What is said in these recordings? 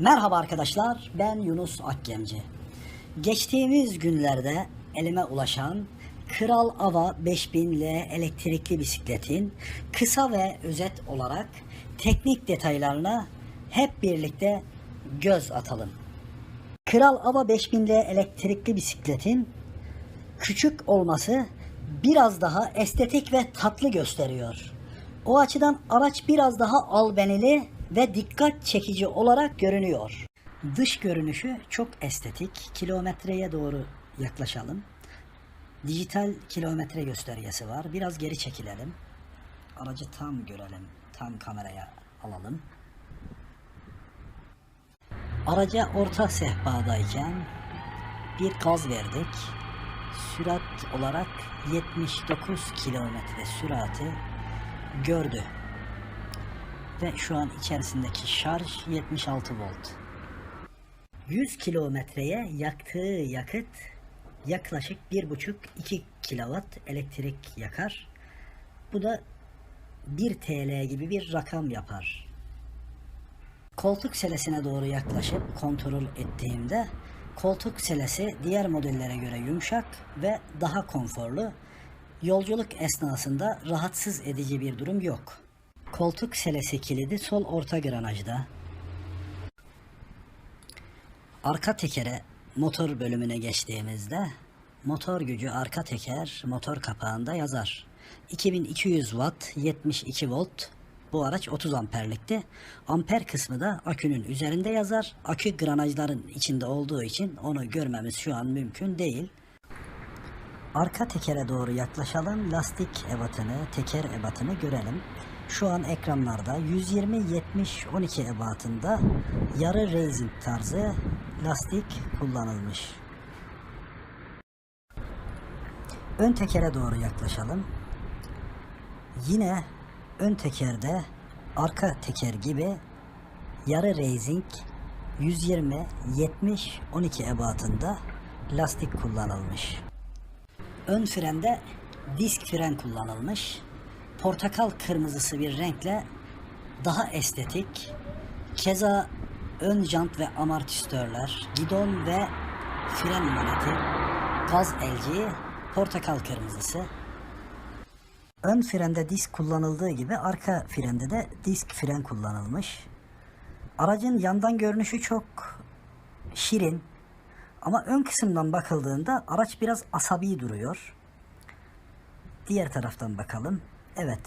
Merhaba arkadaşlar, ben Yunus Akgemci. Geçtiğimiz günlerde elime ulaşan Kral Ava 5000L elektrikli bisikletin kısa ve özet olarak teknik detaylarına hep birlikte göz atalım. Kral Ava 5000L elektrikli bisikletin küçük olması biraz daha estetik ve tatlı gösteriyor. O açıdan araç biraz daha albenili ve dikkat çekici olarak görünüyor. Dış görünüşü çok estetik. Kilometreye doğru yaklaşalım. Dijital kilometre göstergesi var. Biraz geri çekilelim. Aracı tam görelim. Tam kameraya alalım. Araca orta sehpadayken bir gaz verdik. Sürat olarak 79 kilometre sürati gördü. Ve şu an içerisindeki şarj 76 volt. 100 kilometreye yaktığı yakıt yaklaşık 1,5-2 kilowatt elektrik yakar. Bu da 1 TL gibi bir rakam yapar. Koltuk selesine doğru yaklaşıp kontrol ettiğimde koltuk selesi diğer modellere göre yumuşak ve daha konforlu. Yolculuk esnasında rahatsız edici bir durum yok. Koltuk selesi kilidi sol orta granajda. Arka tekere motor bölümüne geçtiğimizde motor gücü arka teker motor kapağında yazar. 2200 watt 72 volt bu araç 30 amperlikti. Amper kısmı da akünün üzerinde yazar. Akü granajların içinde olduğu için onu görmemiz şu an mümkün değil. Arka tekere doğru yaklaşalım. Lastik ebatını, teker ebatını görelim. Şu an ekranlarda 120 70 12 ebatında yarı racing tarzı lastik kullanılmış. Ön tekere doğru yaklaşalım. Yine ön tekerde arka teker gibi yarı racing 120 70 12 ebatında lastik kullanılmış. Ön frende disk fren kullanılmış. Portakal kırmızısı bir renkle daha estetik. Keza ön jant ve amortisörler, gidon ve fren maneti, gaz elciği portakal kırmızısı. Ön frende disk kullanıldığı gibi arka frende de disk fren kullanılmış. Aracın yandan görünüşü çok şirin ama ön kısımdan bakıldığında araç biraz asabi duruyor. Diğer taraftan bakalım. Evet.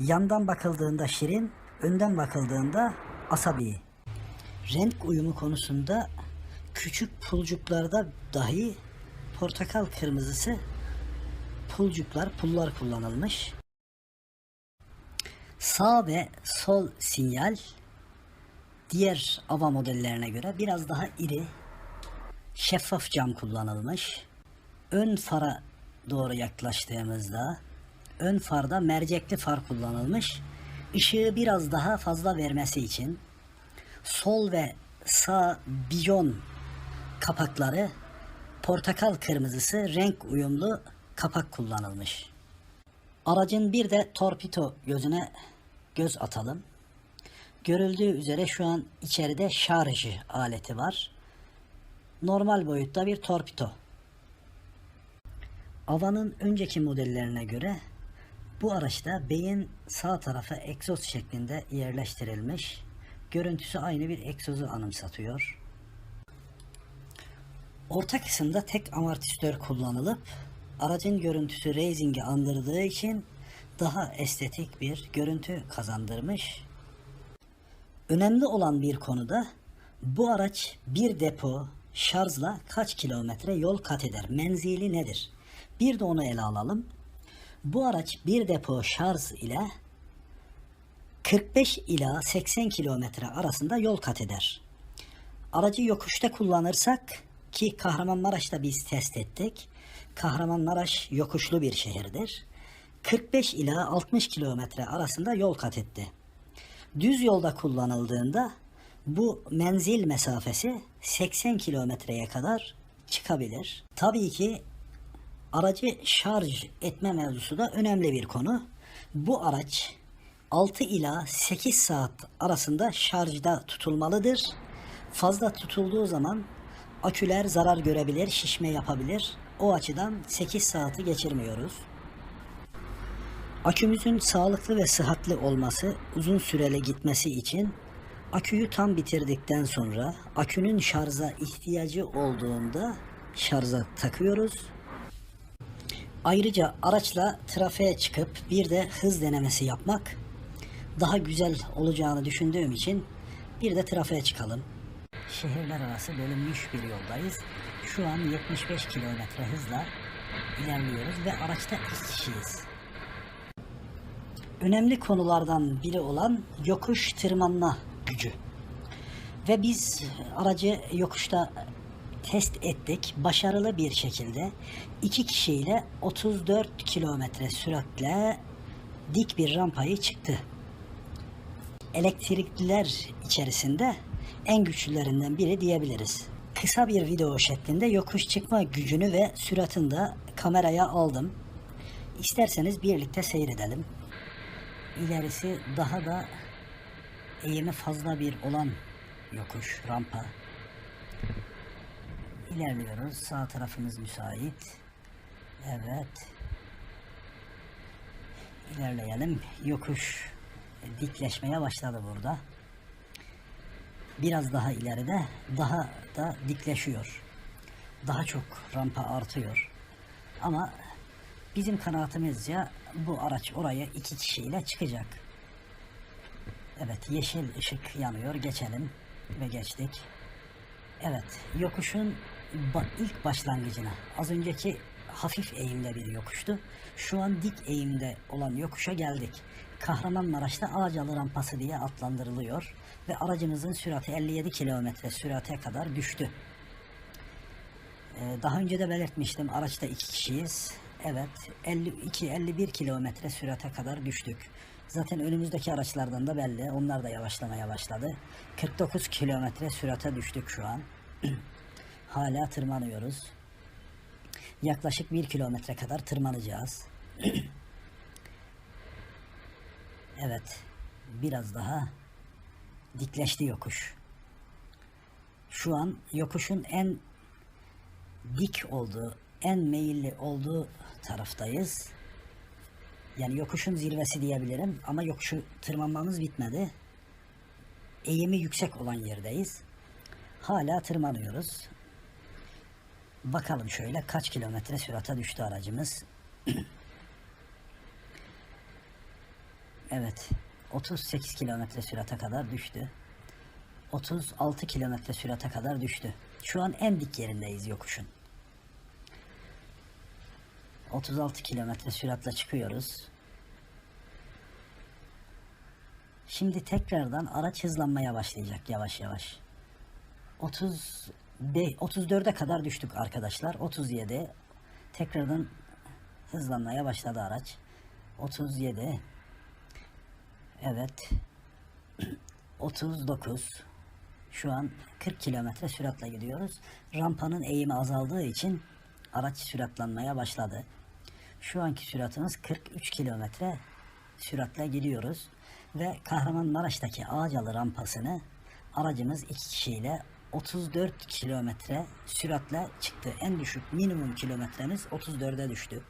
Yandan bakıldığında şirin, önden bakıldığında asabi. Renk uyumu konusunda küçük pulcuklarda dahi portakal kırmızısı pulcuklar, pullar kullanılmış. Sağ ve sol sinyal diğer Ava modellerine göre biraz daha iri, şeffaf cam kullanılmış. Ön fara doğru yaklaştığımızda ön farda mercekli far kullanılmış. Işığı biraz daha fazla vermesi için sol ve sağ bijon kapakları portakal kırmızısı renk uyumlu kapak kullanılmış. Aracın bir de torpido gözüne göz atalım. Görüldüğü üzere şu an içeride şarj aleti var. Normal boyutta bir torpido. Ava'nın önceki modellerine göre bu araçta beyin sağ tarafa egzoz şeklinde yerleştirilmiş. Görüntüsü aynı bir egzozu anımsatıyor. Orta kısımda tek amortisör kullanılıp aracın görüntüsü racing'i andırdığı için daha estetik bir görüntü kazandırmış. Önemli olan bir konuda bu araç bir depo şarjla kaç kilometre yol kat eder? Menzili nedir? Bir de onu ele alalım. Bu araç bir depo şarj ile 45 ila 80 kilometre arasında yol kat eder. Aracı yokuşta kullanırsak ki Kahramanmaraş'ta biz test ettik. Kahramanmaraş yokuşlu bir şehirdir. 45 ila 60 kilometre arasında yol kat etti. Düz yolda kullanıldığında bu menzil mesafesi 80 kilometreye kadar çıkabilir. Tabii ki aracı şarj etme mevzusu da önemli bir konu. Bu araç 6 ila 8 saat arasında şarjda tutulmalıdır Fazla tutulduğu zaman aküler zarar görebilir, şişme yapabilir. O açıdan 8 saati geçirmiyoruz. Akümüzün sağlıklı ve sıhhatli olması, uzun süreli gitmesi için aküyü tam bitirdikten sonra akünün şarja ihtiyacı olduğunda şarja takıyoruz. Ayrıca araçla trafiğe çıkıp bir de hız denemesi yapmak daha güzel olacağını düşündüğüm için bir de trafiğe çıkalım. Şehirler arası bölünmüş bir yoldayız. Şu an 75 kilometre hızla ilerliyoruz ve araçta iki kişiyiz. Önemli konulardan biri olan yokuş tırmanma gücü. Ve biz aracı yokuşta test ettik. Başarılı bir şekilde iki kişiyle 34 kilometre süratle dik bir rampayı çıktı. Elektrikliler içerisinde en güçlülerinden biri diyebiliriz. Kısa bir video şeklinde yokuş çıkma gücünü ve süratini de kameraya aldım. İsterseniz birlikte seyredelim. İlerisi daha da eğimi fazla bir olan yokuş, rampa. İlerliyoruz. Sağ tarafımız müsait. Evet. İlerleyelim. Yokuş dikleşmeye başladı burada. Biraz daha ileride daha da dikleşiyor. Daha çok rampa artıyor. Ama bizim kanaatimizce bu araç oraya iki kişiyle çıkacak. Evet yeşil ışık yanıyor. Geçelim ve geçtik. Evet yokuşun ba- ilk başlangıcına az önceki hafif eğimde bir yokuştu. Şu an dik eğimde olan yokuşa geldik. Kahramanmaraş'ta Ağacalı rampası diye adlandırılıyor ve aracımızın sürati 57 kilometre sürate kadar düştü. Ee, daha önce de belirtmiştim araçta iki kişiyiz. Evet 52-51 kilometre sürate kadar düştük. Zaten önümüzdeki araçlardan da belli. Onlar da yavaşlamaya başladı. 49 kilometre sürate düştük şu an. Hala tırmanıyoruz. Yaklaşık 1 kilometre kadar tırmanacağız. evet. Biraz daha dikleşti yokuş. Şu an yokuşun en dik olduğu, en meyilli olduğu taraftayız. Yani yokuşun zirvesi diyebilirim ama yokuşu tırmanmamız bitmedi. Eğimi yüksek olan yerdeyiz. Hala tırmanıyoruz. Bakalım şöyle kaç kilometre sürata düştü aracımız. evet. 38 kilometre sürata kadar düştü. 36 kilometre sürata kadar düştü. Şu an en dik yerindeyiz yokuşun. 36 kilometre süratle çıkıyoruz. Şimdi tekrardan araç hızlanmaya başlayacak yavaş yavaş. 30 34'e kadar düştük arkadaşlar. 37 tekrardan hızlanmaya başladı araç. 37 Evet 39 şu an 40 kilometre süratle gidiyoruz. Rampanın eğimi azaldığı için araç süratlanmaya başladı. Şu anki süratimiz 43 kilometre süratle gidiyoruz. Ve Kahramanmaraş'taki Ağacalı rampasını aracımız iki kişiyle 34 kilometre süratle çıktı. En düşük minimum kilometremiz 34'e düştü.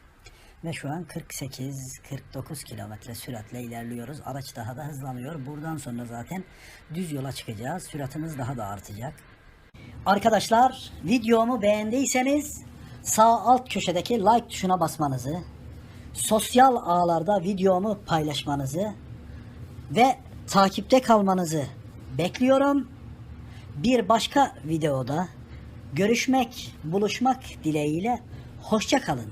Ve şu an 48-49 kilometre süratle ilerliyoruz. Araç daha da hızlanıyor. Buradan sonra zaten düz yola çıkacağız. Süratimiz daha da artacak. Arkadaşlar videomu beğendiyseniz sağ alt köşedeki like tuşuna basmanızı, sosyal ağlarda videomu paylaşmanızı ve takipte kalmanızı bekliyorum. Bir başka videoda görüşmek, buluşmak dileğiyle hoşça kalın.